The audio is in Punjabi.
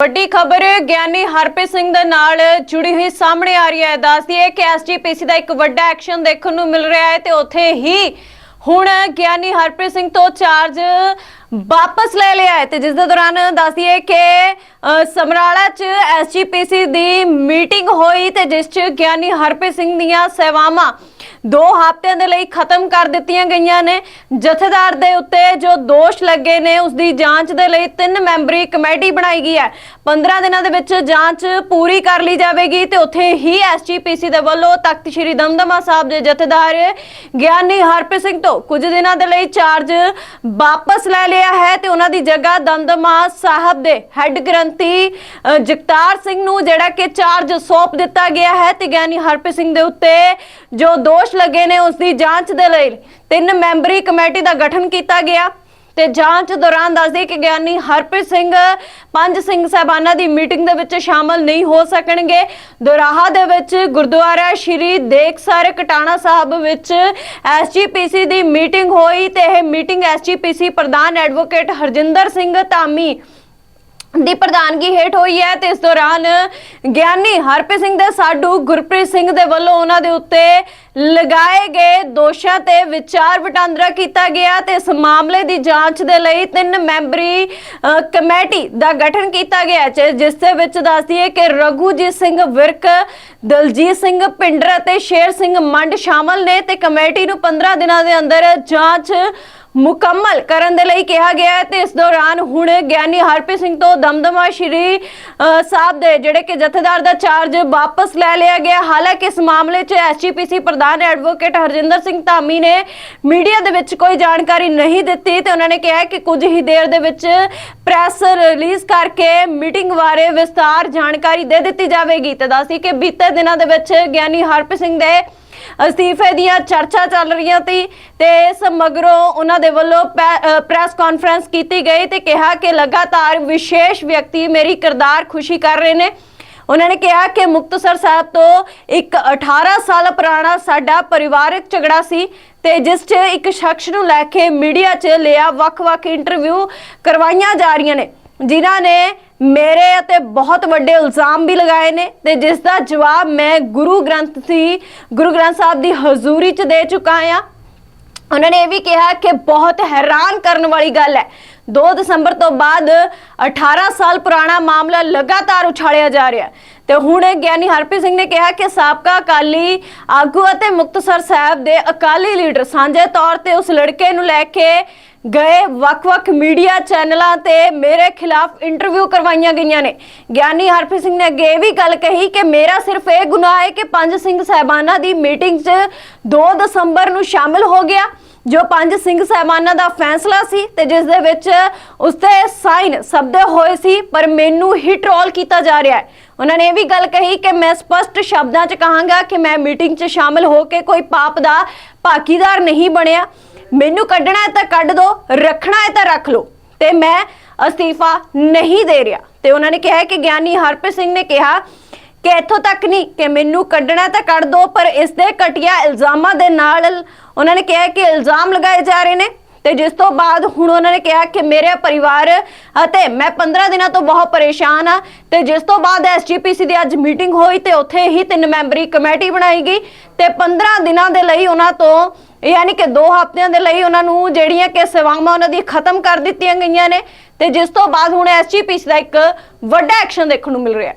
ਵੱਡੀ ਖਬਰ, ਗਿਆਨੀ ਹਰਪ੍ਰੀਤ ਸਿੰਘ ਦੇ ਨਾਲ ਜੁੜੀ ਹੋਈ ਸਾਹਮਣੇ ਆ ਰਹੀ ਹੈ। ਦੱਸਦੀ ਹੈ ਕਿ ਐਸਜੀਪੀਸੀ ਦਾ ਇੱਕ ਵੱਡਾ ਐਕਸ਼ਨ ਦੇਖਣ ਨੂੰ ਮਿਲ ਰਿਹਾ ਹੈ ਤੇ ਉੱਥੇ ਹੀ ਹੁਣ ਗਿਆਨੀ ਹਰਪ੍ਰੀਤ ਸਿੰਘ ਤੋਂ ਚਾਰਜ ਵਾਪਸ ਲੈ ਲਿਆ ਹੈ ਤੇ ਜਿਸ ਦੇ ਦੌਰਾਨ ਦੱਸਦੀ ਹੈ ਕਿ ਸਮਰਾਲਾ 'ਚ ਐਸਜੀਪੀਸੀ ਦੀ ਮੀਟਿੰਗ ਹੋਈ ਤੇ ਜਿਸ 'ਚ ਗਿਆਨੀ ਹਰਪ੍ਰੀਤ ਸਿੰਘ ਦੀਆਂ ਸੇਵਾਵਾਂ ਦੋ ਹਫ਼ਤਿਆਂ ਦੇ ਲਈ ਖਤਮ ਕਰ ਦਿੱਤੀਆਂ ਗਈਆਂ ਨੇ। ਜਥੇਦਾਰ ਦੇ ਉੱਤੇ ਜੋ ਦੋਸ਼ ਲੱਗੇ ਨੇ ਉਸ ਦੀ ਜਾਂਚ ਦੇ ਲਈ ਤਿੰਨ ਮੈਂਬਰੀ ਕਮੇਟੀ ਬਣਾਈ ਗਈ ਹੈ। 15 ਦਿਨਾਂ ਦੇ ਵਿੱਚ ਜਾਂਚ ਪੂਰੀ ਕਰ ਲਈ ਜਾਵੇਗੀ ਤੇ ਉੱਥੇ ਹੀ ਐਸਜੀਪੀਸੀ ਦੇ ਵੱਲੋਂ ਤਖਤ ਸ੍ਰੀ ਦਮਦਮਾ ਸਾਹਿਬ ਦੇ ਜਥੇਦਾਰ ਗਿਆਨੀ ਹਰਪ੍ਰੀਤ ਸਿੰਘ ਤੋਂ ਕੁਝ ਦਿਨਾਂ ਦੇ ਲਈ ਚਾਰਜ ਵਾਪਸ ਲੈ ਲਿਆ ਹੈ ਤੇ ਉਹਨਾਂ ਦੀ ਜਗ੍ਹਾ ਦਮਦਮਾ ਸਾਹਿਬ ਦੇ ਹੈੱਡ ਗ੍ਰੰਥੀ ਜਗਤਾਰ ਸਿੰਘ ਨੂੰ ਜਿਹੜਾ ਕਿ ਚਾਰਜ ਸੌਂਪ ਦਿੱਤਾ ਗਿਆ ਹੈ ਤੇ ਗਿਆਨੀ ਹਰਪ੍ਰੀਤ ਸਿੰਘ ਦੇ ਉੱਤੇ ਜੋ ਦੋਸ਼ ਲੱਗੇ ਨੇ ਉਸ ਦੀ ਜਾਂਚ ਦੇ ਲਈ। ਤਿੰਨ ਮੈਂਬਰੀ ਕਮੇਟੀ ਦਾ ਗਠਨ ਕੀਤਾ ਗਿਆ ਤੇ ਜਾਂਚ ਦੌਰਾਨ ਦੱਸਦੇ ਕਿ ਗਿਆਨੀ ਹਰਪ੍ਰੀਤ ਸਿੰਘ, ਪੰਜ ਸਿੰਘ ਸਾਹਿਬਾਨਾਂ ਦੀ ਮੀਟਿੰਗ ਦੇ ਵਿੱਚ ਸ਼ਾਮਲ ਨਹੀਂ ਹੋ ਸਕਣਗੇ। ਦੁਰਾਹਾ ਦੇ ਵਿੱਚ ਗੁਰਦੁਆਰਾ ਸ਼੍ਰੀ ਦੇਖਸਰ ਕਟਾਣਾ ਸਾਹਿਬ ਵਿੱਚ ਐਸਜੀਪੀਸੀ ਦੀ ਮੀਟਿੰਗ ਹੋਈ ਤੇ ਇਹ ਮੀਟਿੰਗ ਐਸਜੀਪੀਸੀ ਪ੍ਰਧਾਨ ਐਡਵੋਕੇਟ ਹਰਜਿੰਦਰ ਸਿੰਘ ਧਾਮੀ ਦੀ ਪ੍ਰਧਾਨਗੀ ਹੇਠ ਹੋਈ ਹੈ ਤੇ ਇਸ ਦੌਰਾਨ ਗਿਆਨੀ ਹਰਪ੍ਰੀਤ ਸਿੰਘ ਦੇ ਸਾਡੂ ਗੁਰਪ੍ਰੀਤ ਸਿੰਘ ਦੇ ਵੱਲੋਂ ਉਹਨਾਂ ਦੇ ਉੱਤੇ ਲਗਾਏ ਗਏ ਦੋਸ਼ਾਂ ਤੇ ਵਿਚਾਰ ਵਟਾਂਦਰਾ ਕੀਤਾ ਗਿਆ ਤੇ ਇਸ ਮਾਮਲੇ ਦੀ ਜਾਂਚ ਦੇ ਲਈ ਤਿੰਨ ਮੈਂਬਰੀ ਕਮੇਟੀ ਦਾ ਗਠਨ ਕੀਤਾ ਗਿਆ ਹੈ, ਜਿਸ ਦੇ ਵਿੱਚ ਦੱਸਦੀ ਹੈ ਕਿ ਰਘੂਜੀਤ ਸਿੰਘ ਵਿਰਕ, ਦਲਜੀਤ ਸਿੰਘ ਪਿੰਡਰ ਅਤੇ ਸ਼ੇਰ ਸਿੰਘ ਮੰਡ ਸ਼ਾਮਲ ਨੇ ਤੇ ਕਮੇਟੀ ਨੂੰ 15 ਦਿਨਾਂ ਦੇ ਅੰਦਰ ਜਾਂਚ ਮੁਕੰਮਲ ਕਰਨ ਦੇ ਲਈ ਕਿਹਾ ਗਿਆ ਹੈ ਤੇ ਇਸ ਦੌਰਾਨ ਹੁਣ ਗਿਆਨੀ ਹਰਪ੍ਰੀਤ ਸਿੰਘ ਤੋਂ ਦਮਦਮਾ ਸ਼੍ਰੀ ਸਾਹਿਬ ਦੇ ਜਿਹੜੇ ਕਿ ਜਥੇਦਾਰ ਦਾ ਚਾਰਜ ਵਾਪਸ ਲੈ ਲਿਆ ਗਿਆ। ਹਾਲਾਂਕਿ ਇਸ ਮਾਮਲੇ 'ਚ ਐਸਜੀਪੀਸੀ ਪ੍ਰਧਾਨ ਐਡਵੋਕੇਟ ਹਰਜਿੰਦਰ ਸਿੰਘ ਧਾਮੀ ਨੇ ਮੀਡੀਆ ਦੇ ਵਿੱਚ ਕੋਈ ਜਾਣਕਾਰੀ ਨਹੀਂ ਦਿੱਤੀ ਤੇ ਉਹਨਾਂ ਨੇ ਕਿਹਾ ਕਿ ਕੁਝ ਹੀ ਦੇਰ ਦੇ ਵਿੱਚ ਪ੍ਰੈਸ ਰਿਲੀਜ਼ ਕਰਕੇ ਮੀਟਿੰਗ ਬਾਰੇ ਵਿਸਤਾਰ ਜਾਣਕਾਰੀ ਦੇ ਦਿੱਤੀ ਜਾਵੇਗੀ। ਤੇ ਦੱਸੀ ਕਿ ਬੀਤੇ ਦਿਨਾਂ ਦੇ ਵਿੱਚ ਗਿਆਨੀ ਹਰਪ੍ਰੀਤ ਸਿੰਘ ਦੇ ਅਸਤੀਫੇ ਦੀਆਂ ਚਰਚਾ ਚੱਲ ਰਹੀਆਂ ਸੀ ਤੇ ਇਸ ਮਗਰੋਂ ਉਹਨਾਂ ਦੇ ਵੱਲੋਂ ਪ੍ਰੈਸ ਕਾਨਫਰੰਸ ਕੀਤੀ ਗਈ ਤੇ ਕਿਹਾ ਕਿ ਲਗਾਤਾਰ ਵਿਸ਼ੇਸ਼ ਵਿਅਕਤੀ ਮੇਰੀ ਕਿਰਦਾਰ ਖੁਸ਼ੀ ਕਰ ਰਹੇ ਨੇ। ਉਹਨਾਂ ਨੇ ਕਿਹਾ ਕਿ ਮੁਕਤਸਰ ਸਾਹਿਬ ਤੋਂ ਇੱਕ 18 ਸਾਲ ਪੁਰਾਣਾ ਸਾਡਾ ਪਰਿਵਾਰਕ ਝਗੜਾ ਸੀ ਤੇ ਜਿਸ 'ਚ ਇੱਕ ਸ਼ਖਸ ਨੂੰ ਲੈ ਕੇ ਮੀਡੀਆ 'ਚ ਲਿਆ ਵੱਖ-ਵੱਖ ਇੰਟਰਵਿਊ ਕਰਵਾਈਆਂ ਜਾ ਰਹੀਆਂ ਨੇ, ਜਿਨ੍ਹਾਂ ਨੇ ਮੇਰੇ ਅਤੇ ਬਹੁਤ ਵੱਡੇ ਇਲਜ਼ਾਮ ਵੀ ਲਗਾਏ ਨੇ ਤੇ ਜਿਸ ਦਾ ਜਵਾਬ ਮੈਂ ਗੁਰੂ ਗ੍ਰੰਥ ਸੀ ਗੁਰੂ ਗ੍ਰੰਥ ਸਾਹਿਬ ਦੀ ਹਜ਼ੂਰੀ 'ਚ ਦੇ ਚੁੱਕਾ ਆ ਉਹਨਾਂ ਨੇ ਇਹ ਵੀ ਕਿਹਾ ਕਿ ਬਹੁਤ ਹੈਰਾਨ ਕਰਨ ਵਾਲੀ ਗੱਲ ਹੈ। 2 ਦਸੰਬਰ ਤੋਂ ਬਾਅਦ 18 ਸਾਲ ਪੁਰਾਣਾ ਮਾਮਲਾ ਲਗਾਤਾਰ ਉਛਾਲਿਆ ਜਾ ਰਿਹਾ ਤੇ ਹੁਣ ਗਿਆਨੀ ਹਰਪ੍ਰੀਤ ਸਿੰਘ ਨੇ ਕਿਹਾ ਕਿ ਸਾਬਕਾ ਅਕਾਲੀ ਆਗੂ ਅਤੇ ਮੁਕਤਸਰ ਸਾਹਿਬ ਦੇ ਅਕਾਲੀ ਲੀਡਰ ਸਾਂਝੇ ਤੌਰ ਤੇ ਉਸ ਲੜਕੇ ਨੂੰ ਲੈ ਕੇ ਗਏ ਵੱਖ-ਵੱਖ ਮੀਡੀਆ ਚੈਨਲਾਂ ਤੇ ਮੇਰੇ ਖਿਲਾਫ ਇੰਟਰਵਿਊ ਕਰਵਾਈਆਂ ਗਈਆਂ ਨੇ। ਗਿਆਨੀ ਹਰਪ੍ਰੀਤ ਸਿੰਘ ਨੇ ਅੱਗੇ ਇਹ ਵੀ ਗੱਲ ਕਹੀ ਕਿ ਮੇਰਾ ਸਿਰਫ ਇਹ ਗੁਨਾਹ ਹੈ ਕਿ ਪੰਜ ਸਿੰਘ ਸਾਹਿਬਾਨਾਂ ਦੀ ਮੀਟਿੰਗ 'ਚ 2 ਦਸੰਬਰ ਨੂੰ ਸ਼ਾਮਿਲ ਹੋ ਗਿਆ, ਜੋ ਪੰਜ ਸਿੰਘ ਸਾਹਿਬਾਨਾਂ ਦਾ ਫੈਸਲਾ ਸੀ ਤੇ ਜਿਸ ਦੇ ਵਿੱਚ ਉਸ ਤੇ ਸਾਈਨ ਸਬਦੇ ਹੋਏ ਸੀ, ਪਰ ਮੈਨੂੰ ਹੀ ਟ੍ਰੋਲ ਕੀਤਾ ਜਾ ਰਿਹਾ ਹੈ। ਉਹਨਾਂ ਨੇ ਇਹ ਵੀ ਗੱਲ ਕਹੀ ਕਿ ਮੈਂ ਸਪਸ਼ਟ ਸ਼ਬਦਾਂ 'ਚ ਕਹਾਂਗਾ ਕਿ ਮੈਂ ਮੀਟਿੰਗ 'ਚ ਸ਼ਾਮਿਲ ਹੋ ਕੇ ਕੋਈ ਪਾਪ ਦਾ ਭਾਗੀਦਾਰ ਨਹੀਂ ਬਣਿਆ। ਮੈਨੂੰ ਕੱਢਣਾ ਹੈ ਤਾਂ ਕੱਢ ਦੋ, ਰੱਖਣਾ ਹੈ ਤਾਂ ਰੱਖ ਲਓ। ਤੇ ਮੈਂ ਅਸਤੀਫਾ ਨਹੀਂ ਦੇ ਰਿਹਾ। ਤੇ ਉਹਨਾਂ ਨੇ ਕਿਹਾ ਕਿ ਗਿਆਨੀ ਹਰਪ੍ਰੀਤ ਸਿੰਘ ਨੇ ਕਿਹਾ ਕਿ ਇੱਥੋਂ ਤੱਕ ਨਹੀਂ ਕਿ ਮੈਨੂੰ ਕੱਢਣਾ ਤਾਂ ਕੱਢ ਦੋ, ਪਰ ਇਸ ਦੇ ਘਟੀਆ ਇਲਜ਼ਾਮਾਂ ਦੇ ਨਾਲ ਉਹਨਾਂ ਨੇ ਕਿਹਾ ਕਿ ਇਲਜ਼ਾਮ ਲਗਾਏ ਜਾ ਰਹੇ ਨੇ। ਤੇ ਜਿਸ ਤੋਂ ਬਾਅਦ ਹੁਣ ਉਹਨਾਂ ਨੇ ਕਿਹਾ ਕਿ ਮੇਰੇ ਪਰਿਵਾਰ ਅਤੇ ਮੈਂ 15 ਦਿਨਾਂ ਤੋਂ ਬਹੁਤ ਪਰੇਸ਼ਾਨ ਆ ਤੇ ਜਿਸ ਤੋਂ ਬਾਅਦ ਐਸਜੀਪੀਸੀ ਦੀ ਅੱਜ ਮੀਟਿੰਗ ਹੋਈ ਤੇ ਉੱਥੇ ਹੀ ਤਿੰਨ ਮੈਂਬਰੀ ਕਮੇਟੀ ਬਣਾਈ ਗਈ ਤੇ 15 ਦਿਨਾਂ ਦੇ ਲਈ ਉਹਨਾਂ ਤੋਂ ਯਾਨੀ ਕਿ 2 ਹਫ਼ਤਿਆਂ ਦੇ ਲਈ ਉਹਨਾਂ ਨੂੰ ਜਿਹੜੀਆਂ ਕਿ ਸੇਵਾਵਾਂ ਉਹਨਾਂ ਦੀ ਖਤਮ ਕਰ ਦਿੱਤੀਆਂ ਗਈਆਂ ਨੇ ਤੇ ਜਿਸ ਤੋਂ ਬਾਅਦ ਹੁਣ ਐਸਜੀਪੀਸੀ ਦਾ ਇੱਕ ਵੱਡਾ ਐਕਸ਼ਨ ਦੇਖਣ ਨੂੰ ਮਿਲ ਰਿਹਾ ਹੈ।